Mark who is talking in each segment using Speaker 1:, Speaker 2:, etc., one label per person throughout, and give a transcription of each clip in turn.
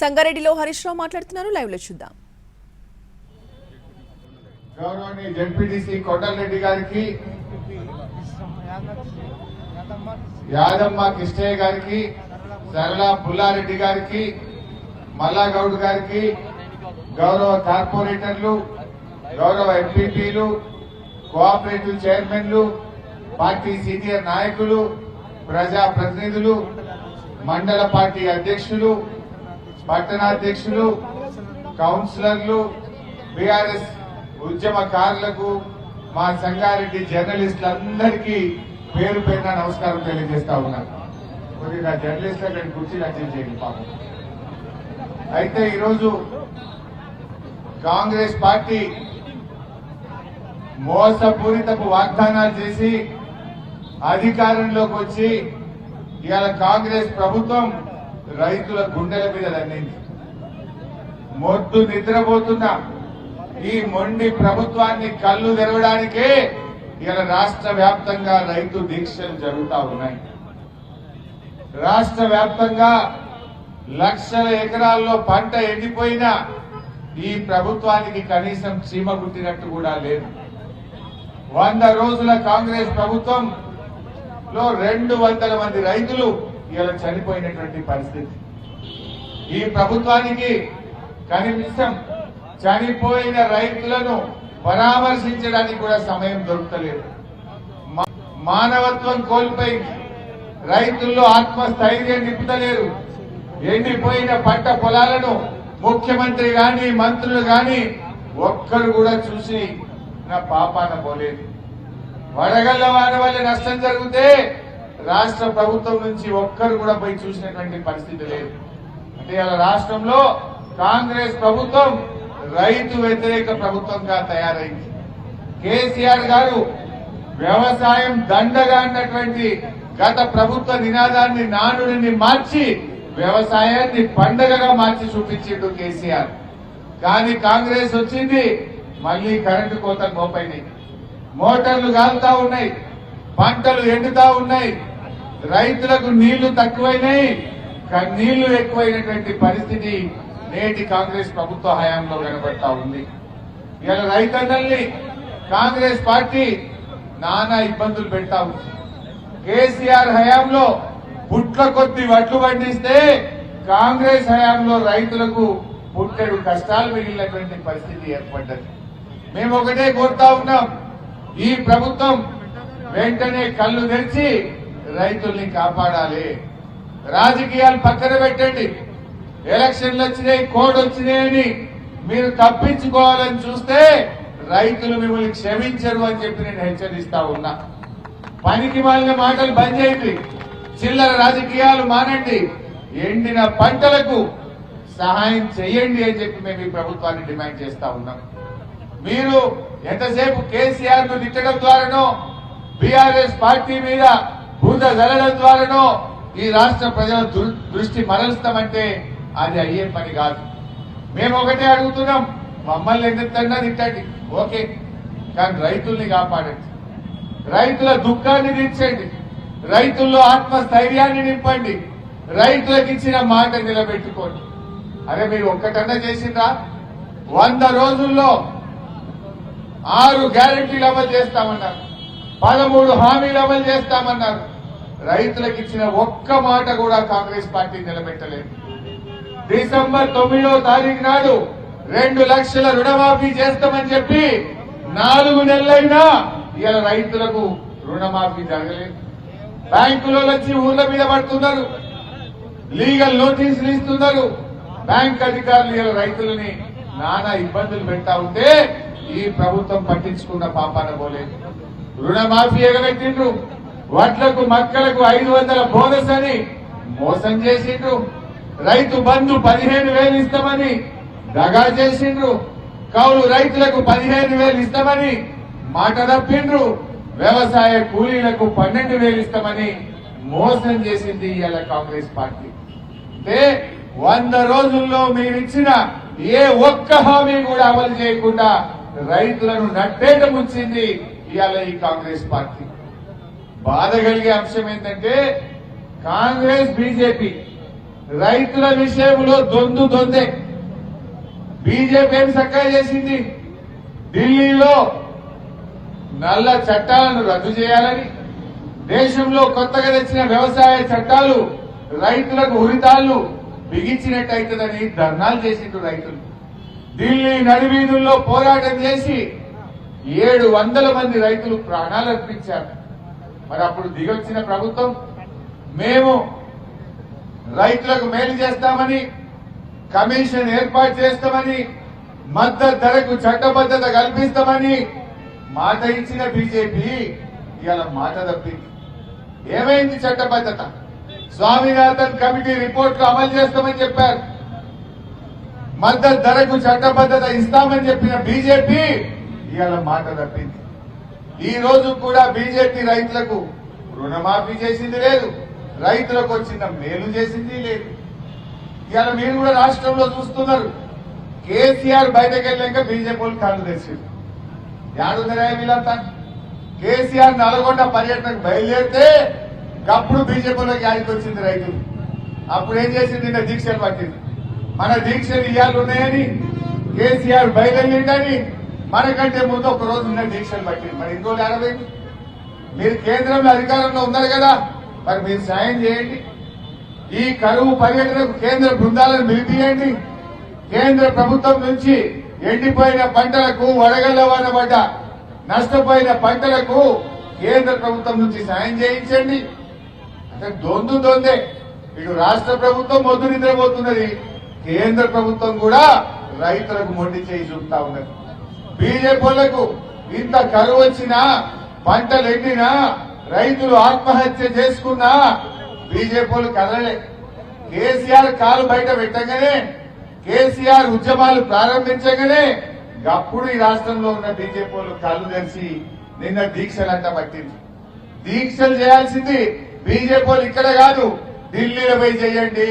Speaker 1: సంగారెడ్డిలో హరీష్ రావు మాట్లాడుతున్నారు. లైవ్లో చూద్దాం.
Speaker 2: గౌరవనీయ జడ్పీటీసీ కొండలరెడ్డి గారికి యాదమ్మ కిష్టయ్య గారికి సరళ పుల్లారెడ్డి గారికి మల్లాగౌడ్ గారికి గౌరవ కార్పొరేటర్లు గౌరవ ఎంపీపీలు కోఆపరేటివ్ చైర్మన్లు పార్టీ సీనియర్ నాయకులు ప్రజా ప్రతినిధులు మండల పార్టీ అధ్యక్షులు పట్టణాధ్యక్షులు కౌన్సిలర్లు బీఆర్ఎస్ ఉద్యమకారులకు మా సంగారెడ్డి జర్నలిస్టులందరికీ పేరు పేరున నమస్కారం తెలియజేస్తా ఉన్నాను. కొద్దిగా జర్నలిస్ట్ అక్కడ కుర్చీలు చేయండి పాపం. అయితే ఈరోజు కాంగ్రెస్ పార్టీ మోసపూరితపు వాగ్దానాలు చేసి అధికారంలోకి వచ్చి ఇవాళ కాంగ్రెస్ ప్రభుత్వం రైతుల గుండెల మీద దండింది మొద్దు నిద్రపోతున్న ఈ మొండి ప్రభుత్వాన్ని కళ్ళు తెరవడానికే ఇలా రాష్ట్ర వ్యాప్తంగా రైతు దీక్షలు జరుగుతా ఉన్నాయి. రాష్ట్ర వ్యాప్తంగా లక్షల ఎకరాల్లో పంట ఎండిపోయినా ఈ ప్రభుత్వానికి కనీసం చీమ గుట్టినట్టు కూడా లేదు. వంద రోజుల కాంగ్రెస్ ప్రభుత్వం లో రెండు వందల మంది రైతులు ఇలా చనిపోయినటువంటి పరిస్థితి. ఈ ప్రభుత్వానికి కనీసం చనిపోయిన రైతులను పరామర్శించడానికి కూడా సమయం దొరుకుతలేదు. మానవత్వం కోల్పోయింది. రైతుల్లో ఆత్మస్థైర్యం నింపుతలేరు. ఎండిపోయిన పంట పొలాలను ముఖ్యమంత్రి గాని మంత్రులు గాని ఒక్కరు కూడా చూసి నా పాపాన పోలేదు. వడగళ్ళ వాన వల్ల నష్టం జరిగితే రాష్ట్ర ప్రభుత్వం నుంచి ఒక్కరు కూడా పోయి చూసినటువంటి పరిస్థితి లేదు. అంటే అలా రాష్ట్రంలో కాంగ్రెస్ ప్రభుత్వం రైతు వ్యతిరేక ప్రభుత్వంగా తయారైంది. కేసీఆర్ గారు వ్యవసాయం దండగా అన్నటువంటి గత ప్రభుత్వ నినాదాన్ని నానుడిని మార్చి వ్యవసాయాన్ని పండగగా మార్చి చూపించిండు కేసీఆర్. కానీ కాంగ్రెస్ వచ్చింది మళ్ళీ కరెంటు కోత మోపైనాయి. మోటార్లు కాలుతా ఉన్నాయి. పంటలు ఎండుతా ఉన్నాయి. రైతులకు నీళ్ళు తక్కువైనాయి. కానీ నీళ్ళు ఎక్కువైనటువంటి పరిస్థితి నేటి కాంగ్రెస్ ప్రభుత్వ హయాంలో కనబడతా ఉంది. ఇలా రైతన్నల్ని కాంగ్రెస్ పార్టీ నానా ఇబ్బందులు పెడతా ఉంది. కేసీఆర్ హయాంలో పుట్ల కొద్ది వడ్లు పండిస్తే కాంగ్రెస్ హయాంలో రైతులకు పుట్టెడు కష్టాలు మిగిలినటువంటి పరిస్థితి ఏర్పడ్డది. మేము ఒకటే కోరుతా ఉన్నాం. ఈ ప్రభుత్వం వెంటనే కళ్ళు తెరిచి రైతుల్ని కాపాడాలి. రాజకీయాలు పక్కన పెట్టండి. ఎలక్షన్లు వచ్చినాయి కోడ్ వచ్చినాయని మీరు తప్పించుకోవాలని చూస్తే రైతులు మిమ్మల్ని క్షమించరు అని చెప్పి నేను హెచ్చరిస్తా ఉన్నా. పనికి మాలిన మాటలు బంద్ చేయండి. చిల్లర రాజకీయాలు మానండి. ఎండిన పంటలకు సహాయం చేయండి అని చెప్పి మేము ఈ ప్రభుత్వాన్ని డిమాండ్ చేస్తా ఉన్నాం. మీరు ఎంతసేపు కేసీఆర్ను తిట్టడం ద్వారానో బీఆర్ఎస్ పార్టీ మీద బూద జరగడం ద్వారానో ఈ రాష్ట్ర ప్రజల దృష్టి మరలుస్తామంటే అది అయ్యే పని కాదు. మేము ఒకటే అడుగుతున్నాం మమ్మల్ని ఎదుర్తన్నా తిట్టండి? ఓకే కానీ రైతుల్ని కాపాడండి. రైతుల దుఃఖాన్ని తీర్చండి. రైతుల్లో ఆత్మస్థైర్యాన్ని నింపండి. రైతులకు ఇచ్చిన మాట నిలబెట్టుకోండి. అరే మీరు ఒక్కటన్నా చేసిందా వంద రోజుల్లో ఆరు గ్యారెంటీలు అమలు చేస్తామన్నారు. పదమూడు హామీలు అమలు చేస్తామన్నారు. రైతులకు ఇచ్చిన ఒక్క మాట కూడా కాంగ్రెస్ పార్టీ నిలబెట్టలేదు. డిసెంబర్ తొమ్మిదో తారీఖు నాడు రెండు లక్షల రుణమాఫీ చేస్తామని చెప్పి నాలుగు నెలలైనా ఇలా రైతులకు రుణమాఫీ జరగలేదు. బ్యాంకులో వచ్చి ఊర్ల మీద పడుతున్నారు. లీగల్ నోటీసులు ఇస్తున్నారు. బ్యాంక్ అధికారులు ఇలా రైతులని నానా ఇబ్బందులు పెడతా ఉంటే ఈ ప్రభుత్వం పట్టించుకున్న పాపాన పోలేదు. రుణమాఫీ ఎగబెట్టిండ్రు వడ్లకు మక్కలకు ఐదు వందల బోనస్ అని మోసం చేసిండ్రు. రైతు బంధు పదిహేను వేలు ఇస్తామని దగా చేసిండ్రు. కౌలు రైతులకు పదిహేను వేలు ఇస్తామని మాట తప్పిండ్రు. వ్యవసాయ కూలీలకు పన్నెండు వేలు ఇస్తామని మోసం చేసింది ఇవాళ కాంగ్రెస్ పార్టీ. అంటే వంద రోజుల్లో మీరు ఇచ్చిన ఏ ఒక్క హామీ కూడా అమలు చేయకుండా రైతులను నట్టేట ముంచింది ఇవాళ ఈ కాంగ్రెస్ పార్టీ. బాధ కలిగే అంశం ఏంటంటే కాంగ్రెస్ బీజేపీ రైతుల విషయంలో దొందు దొందే. బీజేపీ ఏం చక్కగా చేసింది? ఢిల్లీలో నల్ల చట్టాలను రద్దు చేయాలని దేశంలో కొత్తగా తెచ్చిన వ్యవసాయ చట్టాలు రైతులకు ఉరితాళ్ళు బిగించినట్టయితుందని ధర్నాలు చేసిండ్రు రైతులు. ఢిల్లీ నడివీధుల్లో పోరాటం చేసి ఏడు వందల మంది రైతులు ప్రాణాలు అర్పించారు. మరి అప్పుడు దిగొచ్చిన ప్రభుత్వం మేము రైతులకు మేలు చేస్తామని కమిషన్ ఏర్పాటు చేస్తామని మద్దతు ధరకు చట్టబద్ధత కల్పిస్తామని మాట ఇచ్చిన బీజేపీ ఇవాళ మాట తప్పింది. ఏమైంది చట్టబద్ధత? స్వామినాథన్ కమిటీ రిపోర్ట్లు అమలు చేస్తామని చెప్పారు. మద్దతు ధరకు చట్టబద్ధత ఇస్తామని చెప్పిన బీజేపీ ఇవాళ మాట తప్పింది. ఈ రోజు కూడా బీజేపీ రైతులకు రుణమాఫీ చేసింది లేదు రైతులకు వచ్చిన మేలు చేసింది లేదు. ఇవాళ మీరు కూడా రాష్ట్రంలో చూస్తున్నారు. కేసీఆర్ బయటకు వెళ్ళాక బీజేపీ వాళ్ళు కాళ్ళు తెచ్చారు యాడున్నారా వీళ్ళంతా కేసీఆర్ నల్గొండ పర్యటనకు బయలుదేరితే అప్పుడు బీజేపీలోకి యాడికి వచ్చింది రైతులు అప్పుడు ఏం చేసింది? నిన్న దీక్షలు పట్టింది. మన దీక్షలు ఇవాళ ఉన్నాయని కేసీఆర్ బయలుదేరిందని మనకంటే ముందు ఒక రోజు ఉన్న దీక్షలు పట్టింది మరి ఇంకో ఆడబోయింది మీరు కేంద్రంలో అధికారంలో ఉన్నారు కదా మరి మీరు సాయం చేయండి. ఈ కరువు పర్యటనకు కేంద్ర బృందాలను నిలిపియండి కేంద్ర ప్రభుత్వం నుంచి ఎండిపోయిన పంటలకు వడగల్ల వాన నష్టపోయిన పంటలకు కేంద్ర ప్రభుత్వం నుంచి సాయం చేయించండి. అంటే దొందు దొందే. ఇటు రాష్ట్ర ప్రభుత్వం మొద్దు నిద్రపోతున్నది. కేంద్ర ప్రభుత్వం కూడా రైతులకు మొండి చేయి చూపుతా ఉన్నది. బీజేపీలకు ఇంత కరువు వచ్చినా పంటలు ఎండినా రైతులు ఆత్మహత్య చేసుకున్నా బీజేపీలు కదలలే. కేసీఆర్ కాలు బయట పెట్టగానే కేసీఆర్ ఉద్యమాలు ప్రారంభించగానే అప్పుడు ఈ రాష్ట్రంలో ఉన్న బీజేపీలు కళ్ళు తెరిచి నిన్న దీక్షలంట పట్టింది. దీక్షలు చేయాల్సింది బీజేపీలు ఇక్కడ కాదు ఢిల్లీలో పోయి చేయండి.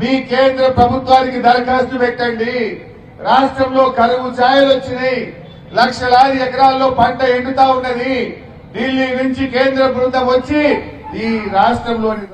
Speaker 2: మీ కేంద్ర ప్రభుత్వానికి దరఖాస్తు పెట్టండి. రాష్ట్రంలో కరువు ఛాయలు వచ్చినాయి. లక్షలాది ఎకరాల్లో పంట ఎండుతా ఉన్నది. ఢిల్లీ నుంచి కేంద్ర బృందం వచ్చి ఈ రాష్ట్రంలోని